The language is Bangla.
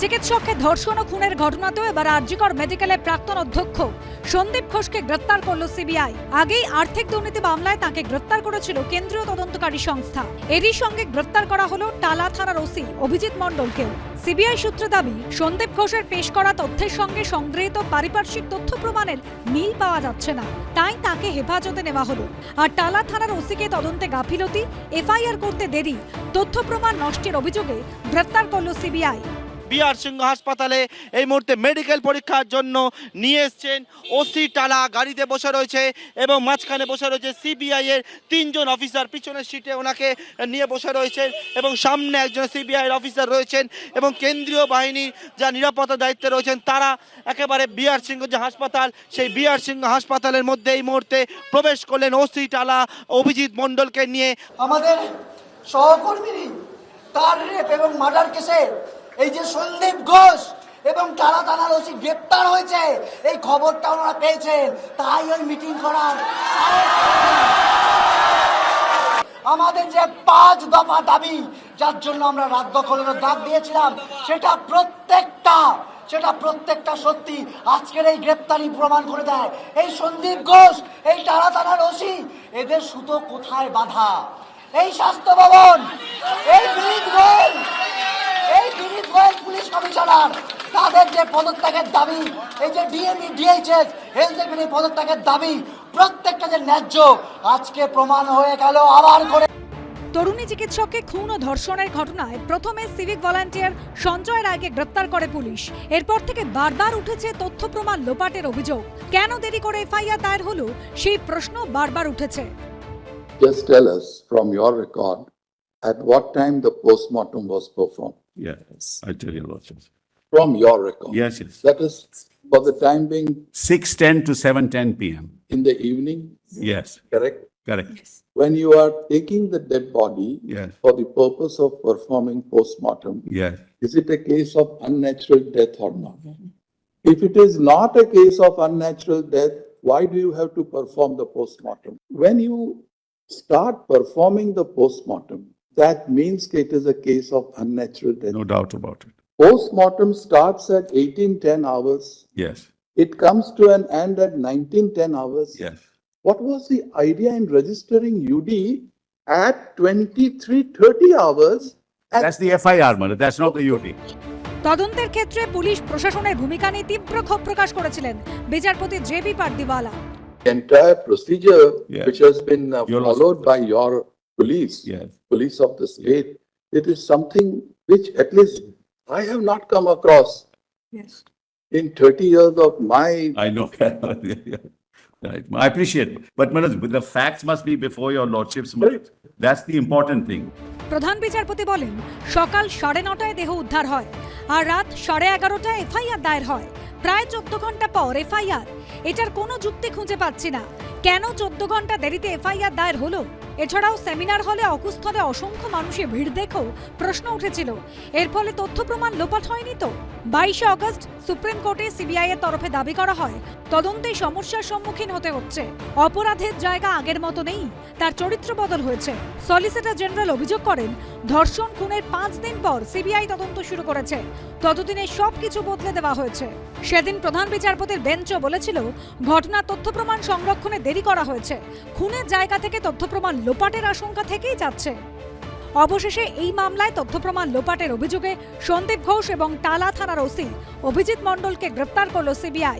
চিকিৎসককে ধর্ষণ ও খুনের ঘটনাতেও এবার আরজিকর মেডিকেলের প্রাক্তন অধ্যক্ষ সন্দীপ ঘোষকে গ্রেপ্তার করল সিবিআই। আগেই আর্থিক দুর্নীতি মামলায় তাকে গ্রেপ্তার করেছিল কেন্দ্রীয় তদন্তকারী সংস্থা। এরই সঙ্গে গ্রেপ্তার করা হলো টালা থানার ওসি অভিজিৎ মণ্ডলকেও সিবিআই সূত্রে দাবি, সন্দীপ ঘোষের পেশ করা তথ্যের সঙ্গে সংগৃহীত পারিপার্শ্বিক তথ্য প্রমাণের মিল পাওয়া যাচ্ছে না। তাই তাকে হেফাজতে নেওয়া হলো। আর টালা থানার ওসিকে তদন্তে গাফিলতি, এফআইআর করতে দেরি, তথ্য প্রমাণ নষ্টের অভিযোগে গ্রেপ্তার করল সিবিআই। বিআর সিংহ হাসপাতালে এই মুহূর্তে মেডিকেল পরীক্ষার জন্য নিয়ে এসছেন। ওসি টালা গাড়িতে বসে রয়েছে এবং মাঝখানে বসে রয়েছে সিবিআই এর তিনজন অফিসার পিছনের সিটে ওনাকে নিয়ে বসে রয়েছেন এবং সামনে একজন সিবিআই এর অফিসার রয়েছেন এবং কেন্দ্রীয় বাহিনীর যা নিরাপত্তা দায়িত্বে রয়েছেন, তারা একেবারে বিআর সিংহ যে হাসপাতাল, সেই বিআর সিংহ হাসপাতালের মধ্যে এই মুহূর্তে প্রবেশ করলেন ওসি টালা অভিজিৎ মণ্ডলকে নিয়ে। আমাদের সহকর্মীরই তার রেপ এবং মার্ডার কেসে এই যে সন্দীপ ঘোষ এবং তারা থানার ওসি গ্রেপ্তার হয়েছে, এই খবরটা ওনারা পেয়েছেন। তাই ওই মিটিং করার আমাদের যে পাঁচ দফা দাবি, যার জন্য আমরা রাত দখলের ডাক দিয়েছিলাম, সেটা প্রত্যেকটা সেটা প্রত্যেকটা সত্যি আজকের এই গ্রেপ্তারি প্রমাণ করে দেয়। এই সন্দীপ ঘোষ, এই টালা থানার ওসি, এদের সুতো কোথায় বাধা? এই স্বাস্থ্য ভবন, এই গোয়েল পুলিশ কমিশনার তাদের যে পদত্যাগের দাবি এই যে ডিএমই ডিএইচএস হেলথ সেক্রেটারি পদত্যাগের দাবি প্রত্যেকটা যে ন্যায্য আজকে প্রমাণ হয়ে গেল আবার করে। তরুণী চিকিৎসককে খুন ও ধর্ষণের ঘটনায় প্রথমে সিভিক ভলান্টিয়ার সঞ্জয় রায়কে গ্রেপ্তার করে পুলিশ। এরপর থেকে বারবার উঠেছে তথ্য প্রমাণ লোপাটের অভিযোগ। কেন দেরি করে এফআইআর দায়ের হলো? সেই প্রশ্ন বারবার উঠেছে। Just tell us from your record, at what time the postmortem was performed? Yes, I tell you what. yes. From your record? Yes, yes. That is for the time being Six ten to seven ten PM. in the evening, Yes, correct? correct. Yes. When you are taking the dead body Yes, for the purpose of performing postmortem, yes. is it a case of unnatural death or not? If it is not a case of unnatural death, why do you have to perform the postmortem? When you start performing the postmortem, that means it is a case of unnatural death. No doubt about it. Postmortem starts at eighteen ten hours. Yes, It comes to an end at nineteen ten hours. yes. What was the idea in registering UD at twenty-three thirty hours? And That's the FIR, mother. That's not the UT. তদন্তের ক্ষেত্রে পুলিশ প্রশাসনের ভূমিকা নিয়ে তীব্র ক্ষোভ প্রকাশ করেছিলেন বিচারপতি J B Pardiwala the entire procedure Yeah. which has been uh, Your followed by your police, Yes. police of the state, it is something which at least I have not come across Yes. in thirty years of my I know. Right. I appreciate it. But Manoj, the facts must be before your lordship's mind. That's the important thing. প্রধান বিচারপতি বলেন সকাল সাড়ে নটায় দেহ উদ্ধার হয় আর রাত সাড়ে এগারোটায় এফআইআর দায়ের হয় প্রায় চোদ্দ ঘণ্টা পর এফআইআর এটার কোনো যুক্তি খুঁজে পাচ্ছি না কেন চোদ্দ ঘণ্টা দেরিতে এফআইআর দায়ের হলো এছাড়াও সেমিনার হলে অকুস্থলে অসংখ্য মানুষের ভিড় দেখেও প্রশ্ন উঠেছিল। এর ফলে তথ্য প্রমাণ লোপাট হয়নি তো। বাইশে অগস্ট সুপ্রিম কোর্টে সিবিআই এর তরফে দাবি করা হয়, তদন্তে সমস্যার সম্মুখীন হতে হচ্ছে। অপরাধের জায়গা আগের মতো নেই, তার চরিত্র বদল হয়েছে। সলিসিটর জেনারেল অভিযোগ করেন ধর্ষণ খুনের পাঁচ দিন পর সিবিআই তদন্ত শুরু করেছে। ততদিনে সবকিছু বদলে দেওয়া হয়েছে। সেদিন প্রধান বিচারপতির বেঞ্চও বলেছিল ঘটনার তথ্য প্রমাণ সংরক্ষণে দেরি করা হয়েছে। খুনের জায়গা থেকে তথ্য প্রমাণ লোপাটের আশঙ্কা থেকেই যাচ্ছে। অবশেষে এই মামলায় তথ্য প্রমাণ লোপাটের অভিযোগে সন্দীপ ঘোষ এবং টালা থানার ওসি অভিজিৎ মণ্ডলকে গ্রেপ্তার করল সিবিআই।